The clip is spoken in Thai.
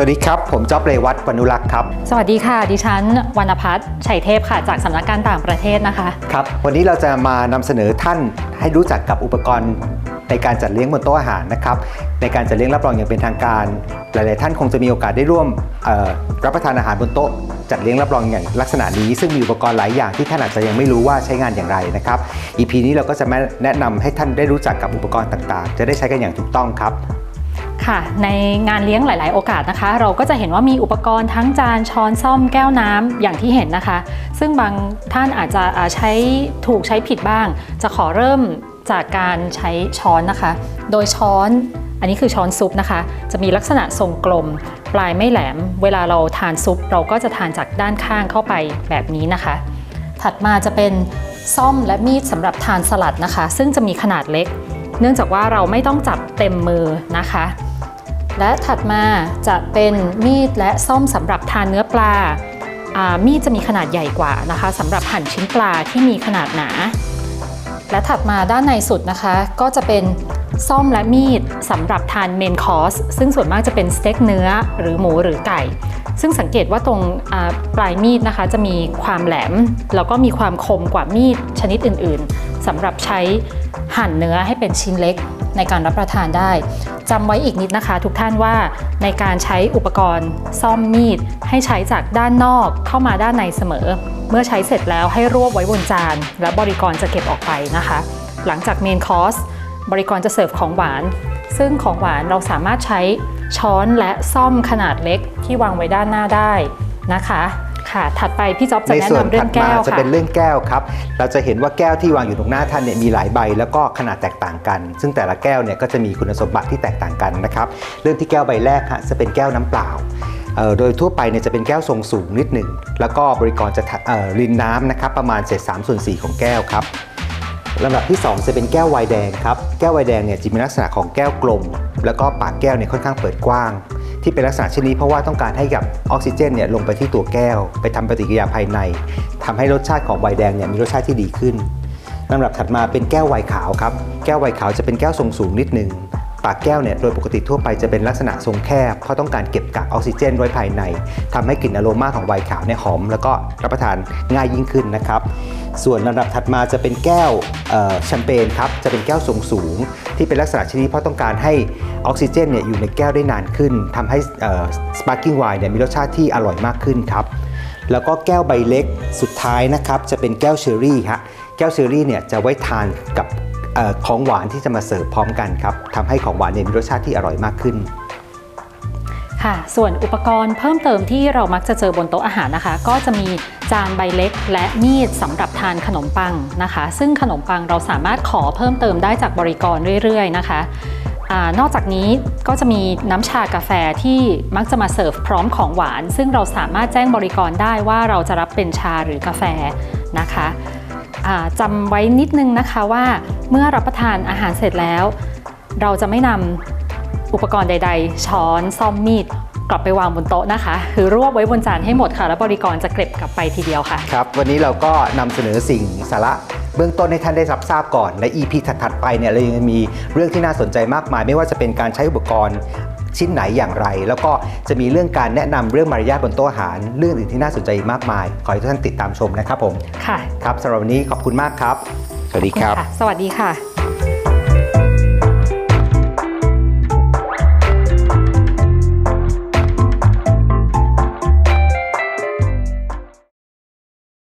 วัสดีครับ ผมจ๊อบเรวัตวรรณุรักษ์ครับ สวัสดีค่ะ ดิฉันวรรณพัฒน์ชัยเทพค่ะ จากสำนักการต่างประเทศนะคะ ครับ วันนี้เราจะมานำเสนอท่านให้รู้จักกับอุปกรณ์ในการจัดเลี้ยงบนโต๊ะอาหารนะครับ ในการจัดเลี้ยงรับรองอย่างเป็นทางการ หลาย ๆ ท่านคงจะมีโอกาสได้ร่วมเอ่อรับประทานอาหารบนโต๊ะจัดเลี้ยงรับรองอย่างลักษณะนี้ ซึ่งมีอุปกรณ์หลายอย่างที่ท่านอาจจะยังไม่รู้ว่าใช้งานอย่างไรนะครับ EP นี้เราก็จะมาแนะนำให้ท่านได้รู้จักกับอุปกรณ์ต่าง ๆ จะได้ใช้กันอย่างถูกต้องครับ ค่ะในงานเลี้ยงหลาย ๆ โอกาสนะคะ เราก็จะเห็นว่ามีอุปกรณ์ทั้งจานช้อนซ่อมแก้วน้ำอย่างที่เห็นนะคะ ซึ่งบางท่านอาจจะใช้ถูกใช้ผิดบ้าง จะขอเริ่มจากการใช้ช้อนนะคะ โดยช้อนอันนี้คือช้อนซุปนะคะ จะมีลักษณะทรงกลม ปลายไม่แหลม เวลาเราทานซุป เราก็จะทานจากด้านข้างเข้าไปแบบนี้นะคะ ถัดมาจะเป็นซ่อมและมีดสำหรับทานสลัดนะคะ ซึ่งจะมีขนาดเล็ก เนื่องจากว่าเราไม่ต้องจับเต็มมือนะคะ และถัดมาจะเป็นมีดและซ่อมสำหรับทานเนื้อปลาามีดจะมีขนาดใหญ่กว่านะคะสำหรับหั่นชิ้นปลาที่มีขนาดหนา และถัดมาด้านในสุดนะคะ ก็จะเป็นซ่อมและมีดสำหรับทานเมนคอร์สซึ่งส่วนมากจะเป็นสเต็กเนื้อหรือหมูหรือไก่ ซึ่งสังเกตว่าตรงปลายมีดนะคะจะมีความแหลม แล้วก็มีความคมกว่ามีดชนิดอื่นๆสำหรับใช้หั่นเนื้อให้เป็นชิ้นเล็ก ในการรับประทานได้จำไว้อีกนิดนะคะ ทุกท่านว่าในการใช้อุปกรณ์ซ่อมมีด ให้ใช้จากด้านนอกเข้ามาด้านในเสมอ เมื่อใช้เสร็จแล้วให้รวบไว้บนจาน และบริกรจะเก็บออกไปนะคะ หลังจากเมนคอร์สบริกรจะเสิร์ฟของหวาน ซึ่งของหวานเราสามารถใช้ช้อนและซ่อมขนาดเล็กที่วางไว้ด้านหน้าได้นะคะ ค่ะ ถัดไปพี่จ๊อบจะในแนะส่วนนำเรื่ถัอดงแก้มาวจะค่ะ เป็นเรื่องแก้วครับ เราจะเห็นว่าแก้วที่วางอยู่ตรงหน้าท่านเนี่ยมีหลายใบแล้วก็ขนาดแตกต่างกัน ซึ่งแต่ละแก้วเนี่ยก็จะมีคุณสมบัติที่แตกต่างกันนะครับ เริ่มที่แก้วใบแรกฮะจะเป็นแก้วน้ำเปล่าเอ่อโดยทั่วไปเนี่ยจะเป็นแก้วทรงสูงนิดหนึ่ง แล้วก็บริกรจะทะเอ่อรินน้ำนะครับประมาณเศษ3ส่วน4ของแก้วครับ ลำดับที่ 2 จะเป็นแก้วไวน์แดงครับ แก้วไวน์แดงเนี่ยจะมีลักษณะของแก้วกลม แล้วก็ปากแก้วเนี่ยค่อนข้างเปิดกว้าง ที่เป็นลักษณะเช่นนี้เพราะว่าต้องการให้กับออกซิเจนเนี่ยลงไปที่ตัวแก้ว ไปทำปฏิกิริยาภายในทำให้รสชาติของไวน์แดงเนี่ยมีรสชาติที่ดีขึ้นลำดับถัดมาเป็นแก้วไวน์ขาวครับแก้วไวน์ขาวจะเป็นแก้วทรงสูงนิดนึงปากแก้วเนี่ยโดยปกติทั่วไปจะเป็นลักษณะทรงแคบเพราะต้องการเก็บกักออกซิเจนไว้ภายในทำให้กลิ่นอโรมาของไวน์ขาวเนี่ยหอม แล้วก็รับประทานง่ายยิ่งขึ้นนะครับ ส่วนลำดับถัดมาจะเป็นแก้วแชมเปญครับจะเป็นแก้วทรงสูงที่เป็นลักษณะชนิดเพราะต้องการให้ออกซิเจนเนี่ยอยู่ในแก้วได้นานขึ้นทำให้สปาร์กิ้งไวน์เนี่ยมีรสชาติที่อร่อยมากขึ้นครับแล้วก็แก้วใบเล็กสุดท้ายนะครับจะเป็นแก้วเชอรี่ฮะแก้วเชอรี่เนี่ยจะไว้ทานกับออของหวานที่จะมาเสิร์ฟพร้อมกันครับทำให้ของหวานเนี่ยมีรสชาติที่อร่อยมากขึ้น ค่ะ ส่วนอุปกรณ์เพิ่มเติมที่เรามักจะเจอบนโต๊ะอาหารนะคะ ก็จะมีจานใบเล็กและมีดสำหรับทานขนมปังนะคะ ซึ่งขนมปังเราสามารถขอเพิ่มเติมได้จากบริกรเรื่อยๆนะคะอนอกจากนี้ก็จะมีน้ำชากาแฟที่มักจะมาเสิร์ฟพร้อมของหวาน ซึ่งเราสามารถแจ้งบริกรได้ว่าเราจะรับเป็นชาหรือกาแฟนะคะจำไว้นิดนึงนะคะว่าเมื่อรับประทานอาหารเสร็จแล้ว เราจะไม่นำ อุปกรณ์ใด ๆ ช้อนซ่อมมีดกลับไปวางบนโต๊ะนะคะ คือรวบไว้บนจานให้หมดค่ะ แล้วบริกรจะเก็บกลับไปทีเดียวค่ะ ครับ วันนี้เราก็นำเสนอสิ่งสาระเบื้องต้นให้ท่านได้รับทราบก่อนใน EP ถัดๆไปเนี่ยเรายังมีเรื่องที่น่าสนใจมากมาย ไม่ว่าจะเป็นการใช้อุปกรณ์ชิ้นไหนอย่างไร แล้วก็จะมีเรื่องการแนะนำเรื่องมารยาทบนโต๊ะอาหาร เรื่องอื่นที่น่าสนใจอีกมากมาย ขอให้ทุกท่านติดตามชมนะครับผม ค่ะครับสำหรับวันนี้ขอบคุณมากครับ สวัสดีครับะสวัสดีค่ะ